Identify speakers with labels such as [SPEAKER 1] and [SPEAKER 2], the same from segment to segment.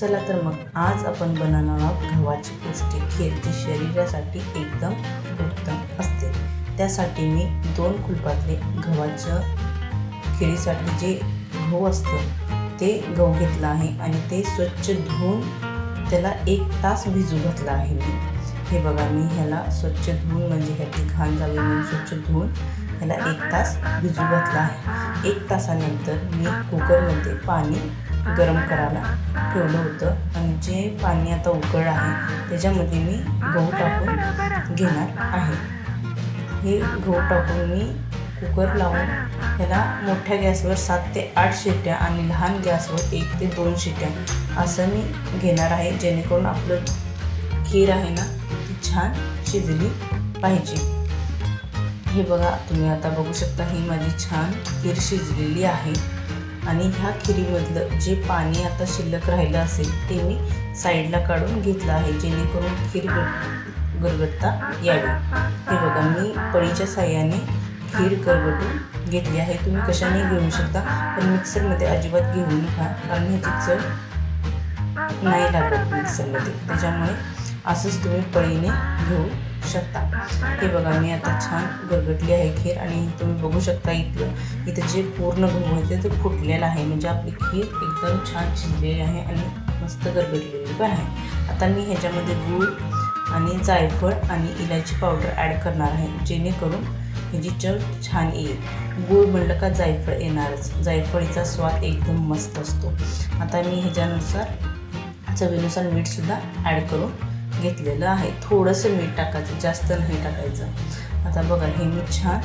[SPEAKER 1] चला तर मग आज आपण बनवणार आहोत गव्हाची पौष्टिक खीर जी शरीरासाठी एकदम उत्तम असते. त्यासाठी मी दोन कुलपातले गव्हाचं खिरीसाठी जे गहू असतं ते गहू घेतलं आहे आणि ते स्वच्छ धुवून त्याला एक तास भिजू घातलं आहे मी. हे बघा मी ह्याला स्वच्छ धुवून म्हणजे ह्याची घाण जावी म्हणून स्वच्छ धुवून ह्याला एक तास भिजू घातला आहे. एक तासानंतर मी कुकरमध्ये पाणी गरम करायला ठेवलं होतं. आणि जे पाणी आता उकळ आहे त्याच्यामध्ये मी गहू टाकून घेणार आहे. हे गहू टाकून मी कुकर लावून ह्याला मोठ्या गॅसवर सात ते आठ शिट्ट्या आणि लहान गॅसवर एक ते दोन शिट्ट्या असं मी घेणार आहे जेणेकरून आपलं खीर आहे ना ती छान शिजली पाहिजे. हे बघा तुम्ही आता बघू शकता ही माझी छान खीर शिजलेली आहे. आणि ह्या खिरीमधलं जे पाणी आता शिल्लक राहिलं असेल ते मी साईडला काढून घेतलं आहे जेणेकरून खीर गर गरगटता यावी. हे बघा मी पळीच्या साह्याने खीर गरगटून घेतली आहे. तुम्ही कशाने घेऊ शकता? पण मिक्सरमध्ये अजिबात घेऊ नका कारण ह्याची चव नाही लागत मिक्सरमध्ये. त्याच्यामुळे असंच तुम्ही पळीने घेऊ शकता. हे बघा मी आता छान गरगटली आहे खीर आणि तुम्ही बघू शकता इथलं. इथं जे पूर्ण गहू आहे ते फुटलेलं आहे. म्हणजे आपली खीर एकदम छान शिजलेली आहे आणि मस्त गरगटलेली पण आहे. आता मी ह्याच्यामध्ये गूळ आणि जायफळ आणि इलायची पावडर ॲड करणार आहे जेणेकरून ह्याची चव छान येईल. गूळ म्हणलं का जायफळ येणारच. जायफळीचा स्वाद एकदम मस्त असतो. आता मी ह्याच्यानुसार चवीनुसार मीठसुद्धा ॲड करून घेतलेलं आहे. थोडंसं मीठ टाकायचं जास्त नाही टाकायचं. आता बघा हे मी छान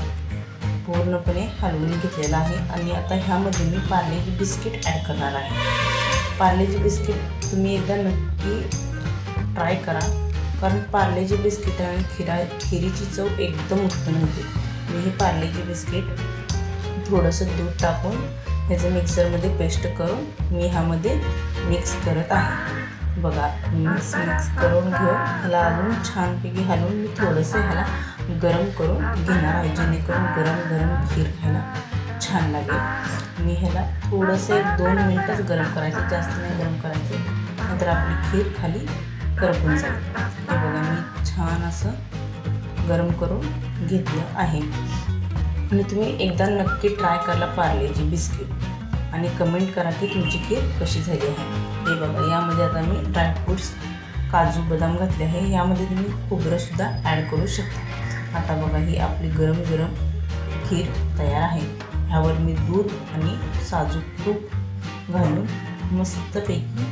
[SPEAKER 1] पूर्णपणे हलवून घेतलेलं आहे. आणि आता ह्यामध्ये मी पार्लेजी बिस्किट ॲड करणार आहे. पार्लेजी बिस्किट तुम्ही एकदा नक्की ट्राय करा. कारण पार्लेजी बिस्किट आणि खिरा खिरीची चव एकदम उत्तम होते. मी हे पार्लेजी बिस्किट थोडंसं दूध टाकून ह्याचं मिक्सरमध्ये पेस्ट करून मी ह्यामध्ये मिक्स करत आहे. बघा मिक्स मिक्स करून घेऊन ह्याला अजून छानपैकी हलवून मी थोडंसं ह्याला गरम करून घेणार आहे जेणेकरून गरम गरम खीर खायला छान लागेल. मी ह्याला थोडंसं एक दोन मिनटंच गरम करायचं जास्त नाही गरम करायचं. नंतर आपली खीर खाली करपून जाईल. हे बघा मी छान असं गरम करून घेतलं आहे. आणि तुम्ही एकदा नक्की ट्राय करायला पार्लेजी बिस्किट. आणि कमेंट करा की तुमची खीर कशी झाली आहे. हे बघा यामध्ये आता मी ड्रायफ्रूट्स काजू बदाम घातले आहे. यामध्ये तुम्ही खोबरंसुद्धा ॲड करू शकता. आता बघा ही आपली गरम गरम खीर तयार आहे. ह्यावर मी दूध आणि साजूक तूप घालून मस्तपैकी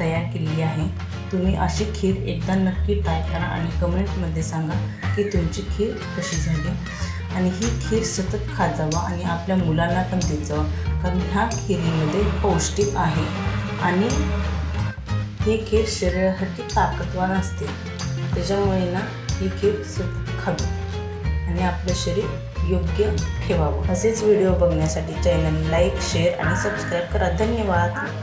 [SPEAKER 1] तयार केलेली आहे. तुम्ही अशी खीर एकदा नक्की ट्राय करा आणि कमेंटमध्ये सांगा की तुमची खीर कशी झाली. आणि ही खीर सतत खात जावा आणि आपल्या मुलांना पण देत जावा कारण ह्या खिरीमध्ये पौष्टिक आहे. आणि ही खीर शरीरासाठी ताकदवान असते. त्याच्यामुळे ना ही खीर सतत खावी आणि आपलं शरीर योग्य ठेवावं. असेच व्हिडिओ बघण्यासाठी चॅनल लाईक शेअर आणि सबस्क्राईब करा. धन्यवाद.